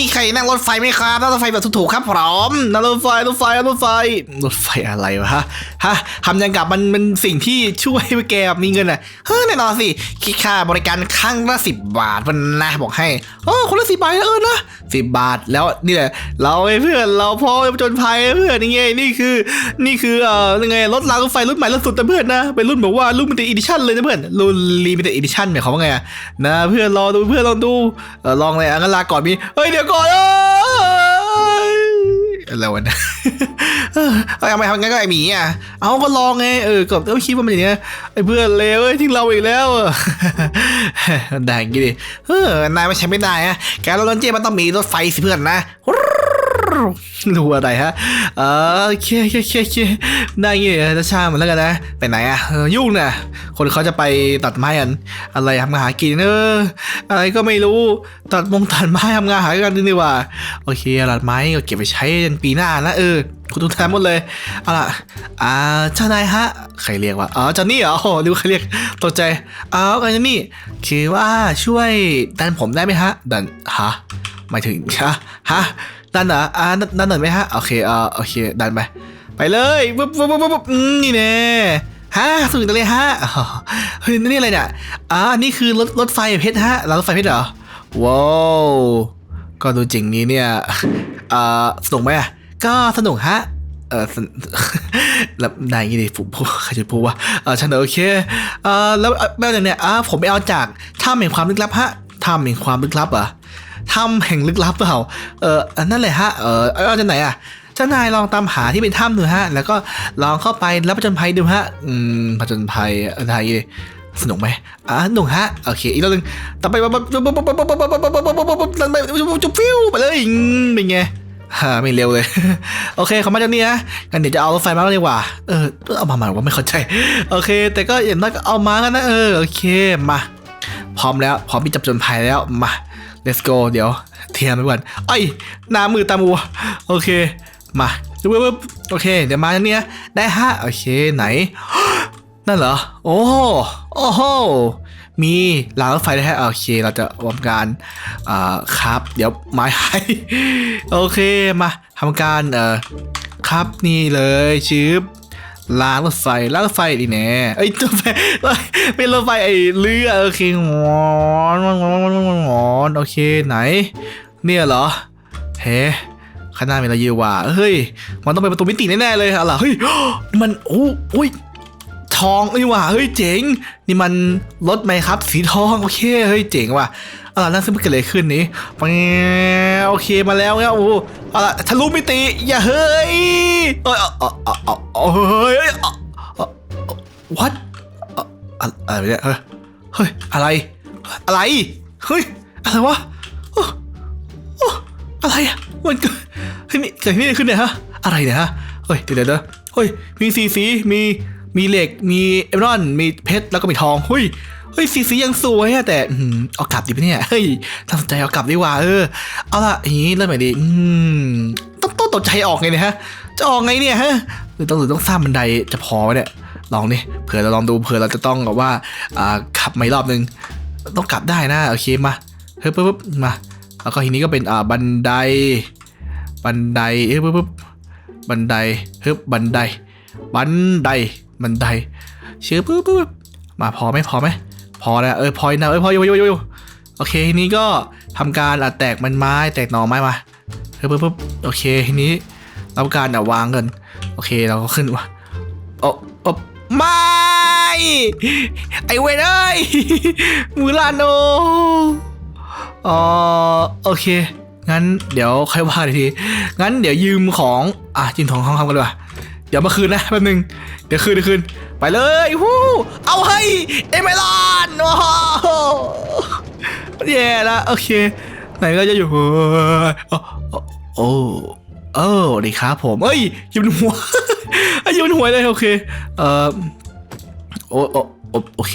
มีใครนั่งรถไฟไหมครับนั่งรถไฟแบบถูกๆครับพร้อมนั่งรถไฟรถไฟรถไฟรถไฟอะไรวะฮะฮะทำยังกับมันมันสิ่งที่ช่วยให้แกมีเงินอะเฮ้ยแน่นอนสิคิดค่าบริการครั้งละสิบบาทมันนะบอกให้เออคนละสิบบาทเออนะสิบบาทแล้วนี่แหละเราเพื่อนเราพ่อจนภัยเพื่อนนี่ไงนี่คือ นี่คือเอ่อยังไงรถรางรถไฟรุ่นใหม่ล่าสุดนะเพื่อนนะเป็นรุ่นแบบว่ารุ่นมิเต็ดอีดิชั่นเลยนะเพื่อนรุ่นลิมิเต็ดอีดิชั่นหมายความว่าไงอะนะเพื่อนรอดูเพื่อนลองดูเออลองเลยอะงั้นลาก่อนมีเฮ้ยเดี๋ยวก่อนเอ้ยอะไรวะเนี่ยเออเอาทำไมทำงั้นก็ไอหมีอะ เอาก็ลองไง เออก็ต้องคิดว่ามันอย่างเงี้ย ไอเพื่อนเลวทิ้งเราอีกแล้วอะได้อย่างงี้ดิเออนายไม่ใช่ไม่ได้อะแกเราโดนเจมันต้องมีรถไฟสิเพื่อนนะรู้อะไรฮะ เออโอเคโอเคโอเคโอเค ได้เงี้ยจะช่างมันแล้วกันนะ ไปไหนอะยุ่งน่ะคนเขาจะไปตัดไม้กัน อะไรทำงานหากินเอออะไรก็ไม่รู้ ตัดมงตัดไม้ทำงานหากันดีกว่า โอเคตัดไม้ก็เก็บไปใช้ในปีหน้านะเออคุณทุกท่านหมดเลยเอาล่ะอ่าเจ้านายฮะ ใครเรียกว่าอ๋อเจอนนี่เหรอโอ้ดูใครเรียกตกใจอ้าวกันนี่ คือว่าช่วยดันผมได้ไหมฮะ ดันฮะหมายถึงฮะฮะดันเหรออ่าดันดันหน่อยไหมฮะ โอเคอ่าโอเค ดันไป ไปเลยปุ๊บปุ๊บปุ๊บปุ๊บอืมนี่แน่ฮะสุดเลยฮะเฮ้ยนี่อะไรเนี่ยอ่านี่คือรถรถไฟเพชรฮะรารถไฟเพชรเหรอว้าวก็ดูจริงนี้เนี่ยอ่าสนุกไหมอะก็สนุกฮะเออแล้วนายยี่ดิผมพูดใครจะพูดว่าเออฉันโอเคเออแล้วเอ่อแบบอย่างเนี้ยอ่าผมไปเอาจากถ้ำแห่งความลึกลับฮะถ้ำแห่งความลึกลับเหรอถ้ำแห่งลึกลับเปล่าเออนั่นแหละฮะเอออาเอาจากไหนอะ เจ้านายลองตามหาที่เป็นถ้ำดูฮะ แล้วก็ลองเข้าไปแล้วปจนภัยดูฮะ อืมประจนภัยอะไรสนุกไหมอะสนุกฮะ โอเค อีกรอบนึงต่อไปจุ๊บฟิวไปเลยเป็นไงฮ่าไม่เร็วเลย โอเคขอมาจากนี้นะงั้นเดี๋ยวจะเอารถไฟมาดีกว่า เออ เอามาหมายว่าไม่เข้าใจ โอเค แต่ก็อย่างน้อยก็เอามากันนะ เออ โอเค มา พร้อมแล้ว พร้อมที่จะจนภัยแล้ว มา let's go เดี๋ยว เทียมไปก่อนไอ้หน้ำมือตามัว โอเค มาปึ๊บปึ๊บโอเค เดี๋ยวมาจากนี้นะได้ฮะโอเคไหน นั่นเหรอ โอ้โหโอ้โหมีรางรถไฟได้ฮะโอเค เราจะทำการอ่าครับ เดี๋ยวไม้ให้โอเคมาทำการเอ่อครับนี่เลยชืบรางรถไฟรางรถไฟดีแน่เอ้ยรถไฟเป็นรถไฟไอ้เรือโอเคงอนงอนงอนงอนงอนงอนโอเคไหน เนี่ยเหรอเฮ้ ข้างหน้ามีอะไรอยู่ว่ะเฮ้ย มันต้องเป็นประตูมิติแน่ๆเลยอะไรเฮ้ยนี่มันโอ้โอ้ยทองเอ้ยว่ะเฮ้ยเจ๋ง นี่มันรถไหมครับ สีทองโอเคเฮ้ยเจ๋งว่ะเอาล่ะนั่นซึ่งมันเกิดอะไรขึ้นนี้แปโอเคมาแล้วเนี่ยโอ้เอาล่ะทะลุมิติอย่าเฮ้ยเอ้ยเอาเอาเอาเอาเอาเฮ้ยเอาเอ what เอาอะไรเนี่ยเฮ้ยเฮ้ยอะไร อะไรเฮ้ยอะไรวะโอ้โอ้อะไรอะ มันเกิดเฮ้ยนี่เกิดที่นี่ขึ้นเนี่ยฮะ อะไรเนี่ยฮะเฮ้ยเดี๋ยวเดี๋ยวเดี๋ยวเฮ้ยมีสีสีมีมีเหล็กมีเอเมอรัลมีเพชรแล้วก็มีทองเฮ้ยเฮ้ยสีสียังสวยอะแต่อืมเอากลับดีปะเนี่ยเฮ้ยถ้าสนใจเอากลับดีกว่าเออเอาละอย่างนี้เริ่มใหม่ดีอืมต้องต้องตกใจออกไงเนี่ยฮะจะออกไงเนี่ยฮะหรือต้องหรือต้องสร้างบันไดจะพอไหมเนี่ยลองดิเผื่อเราลองดูเผื่อเราจะต้องแบบว่าอ่าขับไม่รอบนึงต้องกลับได้นะโอเคมาเฮ้ยปุ๊บปุ๊บมาแล้วก็ทีนี้ก็เป็นอ่าบันได บันไดเฮ้ยปุ๊บปุ๊บบันไดเฮ้ยบันได บันไดบันไดเชื่อปุ๊บปุ๊บมาพอไหมพอไหมพอแล้วเออพอยนะเออพออยู่อยู่อยู่โอเคทีนี้ก็ทำการอะแตกมันไม้แตกหน่อไม้มาเฮ้ยปุ๊บปุ๊บโอเคทีนี้ทำการอะวางกันโอเคเราก็ขึ้นว่ะโอ้โอ้ไม่ไอเวนเอ้ยมูลานโนอ๋อโอเค งั้นเดี๋ยวค่อยว่าอีที งั้นเดี๋ยวยืมของอะยืมของทองคำกันดีกว่าเดี๋ยวมาคืนนะแป๊บนึง เดี๋ยวคืนเดี๋ยวคืน ไปเลยฮู้เอาให้เอเมรอนโอ้โหแย่ละโอเค ไหนก็จะอยู่โอ้โอ้โอ้สวัสดีครับผมเอ้ยยืมหัวยืมหัวเลยโอเค เอ่อโอ้โอ้โอเค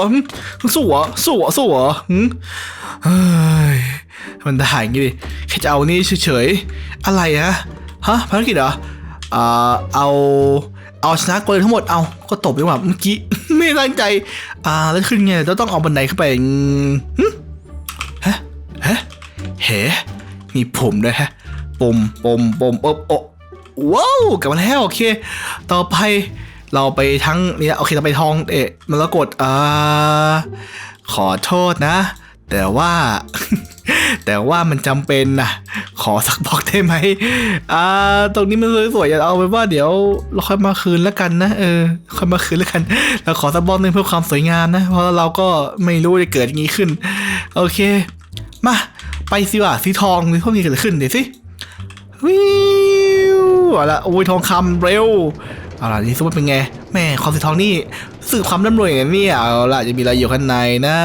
วสัวสัวสัวสัวอืมเฮ้ยมันได้อย่างงี้ดิแค่จะเอานี่เฉยๆอะไรอะฮะภารกิจเหรออ่าเอาเอาชนะกเลยทั้งหมดเอาก็ตบดีกว่าเมื่อกี้ไม่ตั้งใจ อ่าแล้วขึ้นไงเราต้องเอาบันไดขึ้นไปอืมหึฮะฮะเฮ้มีผมด้วยฮะปมปมปมเอบโอะว้าวกลับมาแล้วโอเค ต่อไป เราไปทั้งเนี่นะโอเคเราไปทองเอ๊ะมันแล้วกดอ่าขอโทษนะ แต่ว่า แต่ว่ามันจำเป็นนะขอสักบอกได้ไหมอ่าตรงนี้มันสวยๆอย่าเอาไว้ว่าเดี๋ยวเราค่อยมาคืนแล้วกันนะเออค่อยมาคืนแล้วกันเราขอสักบอกหนึ่งเพื่อความสวยงามนะเพราะเราก็ไม่รู้จะเกิดอย่างนี้ขึ้น โอเค มาไปสิว่าสีทองหรือพวกนี้เกิดขึ้นเดี๋ยวสิวิวเอาละโอ้ยทองคำเร็ว เอาล่ะนี่สมมติเป็นไงแม่ความสีทองนี่สื่อความร่ำรวยอย่างนี้เอาล่ะจะมีอะไรอยู่ข้างในนะ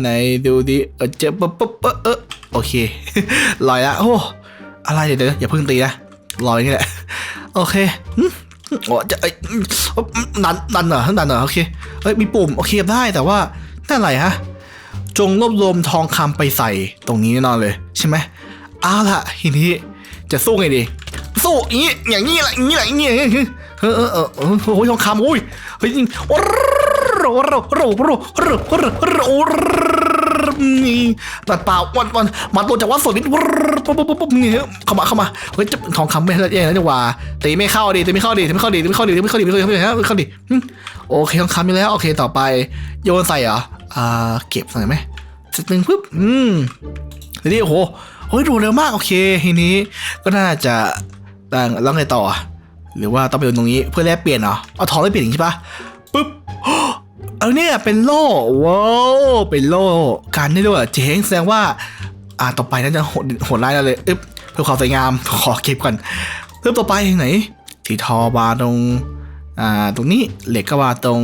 ไหนดูดิเออเจอปุ๊บปุ๊บเออโอเคลอยละโอ้อะไรเดี๋ยวเดี๋ยวอย่าเพิ่งตีนะลอยนี่แหละโอเคหึโอ้จะเอ้ยอืมดันดันเหรอดันเหรอโอเคเอ้ยมีปุ่มโอเคได้แต่ว่านั่นอะไรฮะจงรวบรวมทองคำไปใส่ตรงนี้แน่นอนเลยใช่ไหมเอาล่ะทีนี้จะสู้ไงดีสู้อย่างนี้อย่างนี้แหละอย่างนี้แหละอย่างนี้อย่างนี้ เออเออเออโอ้ยทองคำโอ้ยเฮ้ยจริงโอ้โหโอ้โหโอ้โหโอ้โหโอ้โหนี่ตัดเปล่าวันวันมาตัวจากวัดสดนิดปุ๊บปุ๊บปุ๊บนี่เข้ามาเข้ามาเฮ้ยจะทองคำไม่ได้ยังนะจังหวะตีไม่เข้าดิตีไม่เข้าดิตีไม่เข้าดิตีไม่เข้าดิตีไม่เข้าดิไม่เข้าดิไม่เข้าดิโอเคทองคำไปแล้วโอเคต่อไป โยนใส่เหรออ่าเก็บใส่ไหมสักหนึ่งปุ๊บอืมนี่โอ้โหเฮ้ยดูเร็วมากโอเคทีนี้ก็น่าจะแล้วไงต่อ หรือว่าต้องไปโยนตรงนี้เพื่อแลกเปลี่ยนเหรอเอาทองแลกเปลี่ยนอย่างใช่ปะปุ๊บเอาเนี่ยเป็นโล่ว้าวเป็นโล่การได้ด้วยเจ๋งแสดงว่า อ่าต่อไปน่าจะโหดโหดร้ายแล้วเลยอึ๊บเพื่อความสวยงามขอเก็บก่อนเริ่มต่อไปไหนสีทอบาตรงอ่าตรงนี้เหล็กก็วาตรง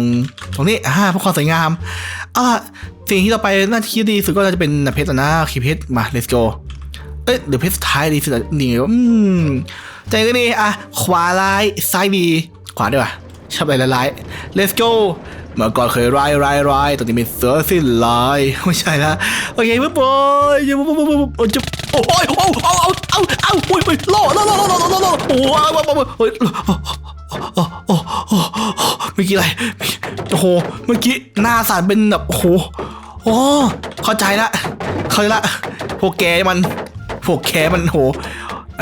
ตรงนี้อ่าเพื่อความสวยงามเอาล่ะสิ่งที่ต่อไปน่าจะคิดดีสุดก็น่าจะเป็นเพชรนะคีเพชรมา let's go เอ้ยเดี๋ยวเพชรสุดท้ายดีสุดนี่อืม ใจก็ดีอะ ขวาร้ายซ้ายดี ขวาด้วยว่ะชอบอะไรร้ายๆ let's go เมื่อก่อนเคยร้ายร้ายร้ายตอนนี้เป็นเสือสิ้นลายไม่ใช่ละโอเคปุ๊บปุ๊บจะปุ๊บปุ๊บปุ๊บปุ๊บจะโอ้ยโอ้เอาเอาเอาเอาโอ้ยโอ้ยล่อล่อล่อล่อล่อล่อล่อโอ้ยโอ้ยโอ้ยโอ้โอ้โอ้เมื่อกี้อะไรโอ้โหเมื่อกี้หน้าสั่นเป็นแบบโอ้โหโอ้เข้าใจละเข้าใจละพวกแกมันพวกแกมันโห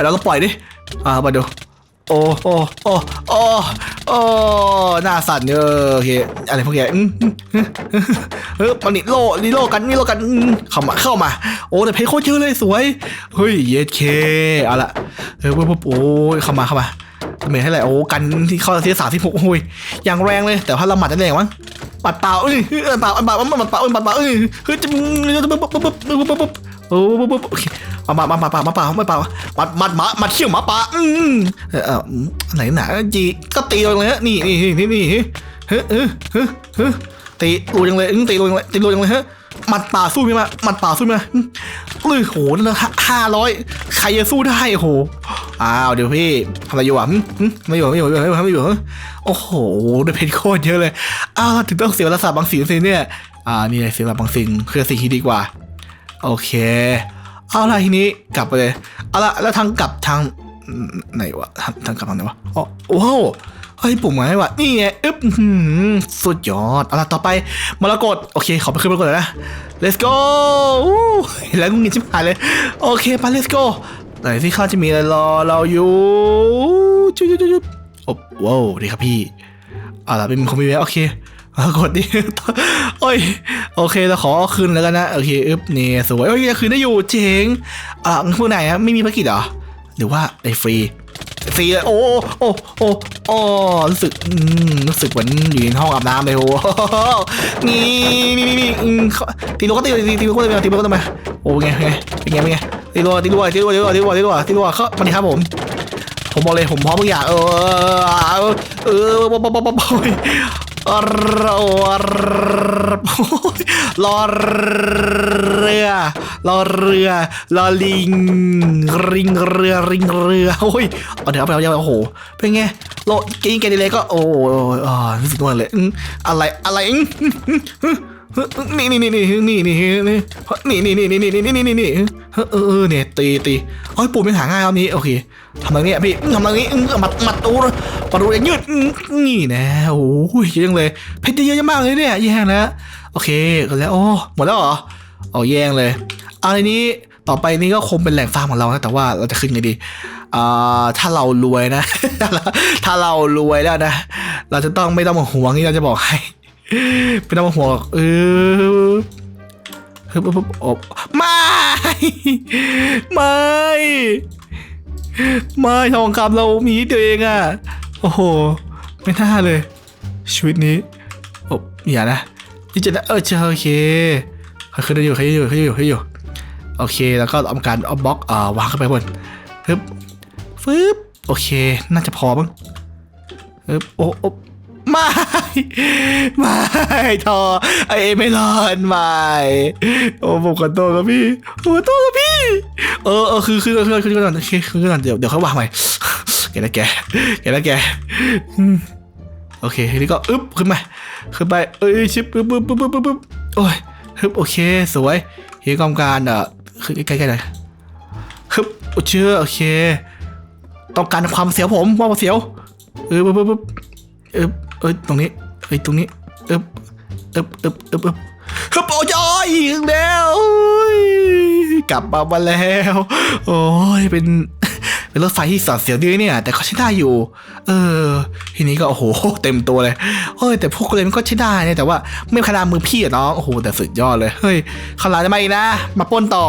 เราต้องปล่อยดิ อ่ามาดู โอ้โอ้โอ้โอ้โอ้หน้าสั่นเออโอเคอะไรพวกแกอืมเฮ้ยมันนี่โลนี่โลกันนี่โลกันเข้ามาเข้ามาโอ้แต่เพชรโคตรเยอะเลยสวยเฮ้ยเยสเคเอาละเฮ้ยปุ๊บโอ้ยเข้ามาเข้ามาเมทให้ไรโอ้กันที่เข้าที่สามที่หกโอ้ยอย่างแรงเลยแต่ว่าเราหมัดจะแรงมั้งหมัดเปล่าเอ้ยเอ้ยหมัดเปล่าหมัดเปล่าหมัดเปล่าเอ้ยหมัดเปล่าเอ้ยเฮ้ยจะปุ๊บปุ๊บปุ๊บปุ๊บปุ๊บปุ๊บ โอ้ปุ๊บปุ๊บมามามามาป่ามาป่ามาป่ามัดมัดหมามัดเขี้ยวหมาป่าอืมเออเอออืมอันไหนหนาจีก็ตีลงเลยฮะนี่นี่นี่นี่เฮ้ยเฮ้ยเฮ้ยเฮ้ยตีรูยังเลยอืมตีรูยังเลยตีรูยังเลยฮะมัดป่าสู้ไหมมามัดป่าสู้ไหมอืมเอ้ยโหนั่นห้าร้อยใครจะสู้ได้โหอ้าวเดี๋ยวพี่ทำอะไรอยู่อะอืมอืมทำอะไรอยู่ไม่อยู่ไม่อยู่ไม่อยู่โอ้โหได้เพชรโคตรเยอะเลยอ้าวถึงต้องเสียเวลาสาบบางสิ่งสิเนี่ยอ่านี่เสียเวลาบางสิ่งคือสิ่งที่ดีกว่า โอเค เอาละทีนี้กลับไปเลยเอาละแล้วทางกลับทางไหนวะทางทางกลับทางไหนวะอ๋อว้าวเฮ้ยปุ่มไงวะนี่ไงอึ๊บสุดยอดเอาละต่อไปมรกตโอเค ขอไปขึ้นมรกตหน่อยนะ let's go เห็นแล้วงุนงิดชิบหายเลย โอเคไป let's go ไหนที่ข้าจะมีอะไรรอเราอยู่จุ๊บจุ๊บจุ๊บโอ้ว้าวดีครับพี่เอาละเป็นคอมมิวโอเค เอากดดิโอ้ย โอเคเราขอคืนแล้วกันนะ โอเคอึ๊บนี่สวย โอ้ยยังคืนได้อยู่เจ๋งอะพวกไหนอะไม่มีภารกิจเหรอ หรือว่าได้ฟรีสี่เลยโอ้โอ้โอ้โอ้รู้สึกอืมรู้สึกเหมือนอยู่ในห้องอาบน้ำเลยโอ้โหนี่นี่นี่นี่อืมเขาตีโลก็ตีตีตีโลก็ตีตีโลก็ตีมาโอ้ไงไงเป็นไงเป็นไงตีโลตีโลตีโลตีโลตีโลตีโลตีโลเข้ามาดิครับผม ผมบอกเลยผมพร้อมทุกอย่างเออเออเออปปปป รอรอเรือรอเรือรอลิงริงเรือริงเรือโอ้ยเอาเดี๋ยวเอาไปเอาเดี๋ยวโอ้โหเป็นไงโลกินแกดีเลยก็โอ้ยอ่ารู้สึกว่าเลยอืมอะไรอะไรอืมอืมอืมอืม นี่นี่นี่นี่นี่นี่นี่นี่นี่นี่นี่นี่นี่นี่นี่นี่เออเนี่ยตีตีเฮ้ยปูเป็นหาง่ายรอบนี้โอเคทำอะไรเนี่ยพี่ทำอะไรนี้มัดมัดตูประตูอย่างยืดนี่นะโอ้ยเยอะจังเลยเพชรเยอะมากเลยเนี่ยแย่แล้วโอเคกันแล้วโอ้หมดแล้วเหรอเอาแย่งเลยเอันนี้ต่อไปนี้ก็คงเป็นแหล่งฟาร์มของเรานะแต่ว่าเราจะขึ้นไงดีอ่าถ้าเรารวยนะ ถ้าเรารวยแล้วนะ เราจะต้องไม่ต้องห่วงที่เราจะบอกให้ ไม่ต้องมาห่วงเออฮึบฮึบฮึบอบไม่ ไม่ ไม่ทองคำเรามีตัวเองอะ โอ้โห ไม่น่าเลย ชีวิตนี้อ้อย่านะที่จะเออเจอโอเคเขึ้นได้อยู่เขึ้นได้อยู่เขึ้นได้อยู่เขึ้นได้อยู่ โอเค แล้วก็ทำการเอาบล็อกอ่าวางเข้าไปบนฟึบฟึบโอเค น่าจะพอมั้งฟึบโอ้โอ้ไม่ ไม่ทอไอเอไม่รอดไม่โอ้ผมขอโทษครับพี่ผมขอโทษครับพี่ เออเออคือคือคือคือคือก่อนโอเคคือก่อนเดี๋ยวเดี๋ยวเขาวางใหม่แกนะแกแกนะแกโอเคทีนี้ก็อึ๊บขึ้นมาขึ้นไปเอ้ยชิบปึ๊บปึ๊บปึ๊บปึ๊บปึ๊บโอ้ยฮึบโอเคสวยเฮียกองการเอ่อคือใกล้ๆหน่อยฮึบโอเชื่อโอเค ต้องการความเสียวผมว่าเสียวเออปึ๊บปึ๊บปึ๊บเออเออตรงนี้ เอ้ยตรงนี้เอ๊บเอ๊บเอ๊บเอ๊บเอ๊บเฮึบโอ้ยอีกแล้วกลับมามาแล้ว โอ้ยเป็นเป็นรถไฟที่สอดเสียวดีเนี่ย แต่ก็ใช้ได้อยู่ เออ ทีนี้ก็โอ้โหเต็มตัวเลยเฮ้ยแต่พวกเลนก็ใช้ได้เนี่ยแต่ว่าไม่ขนาดมือพี่อะน้องโอ้โหแต่สุดยอดเลยเฮ้ยขาลาจะมาอีกนะ มาป้นต่อ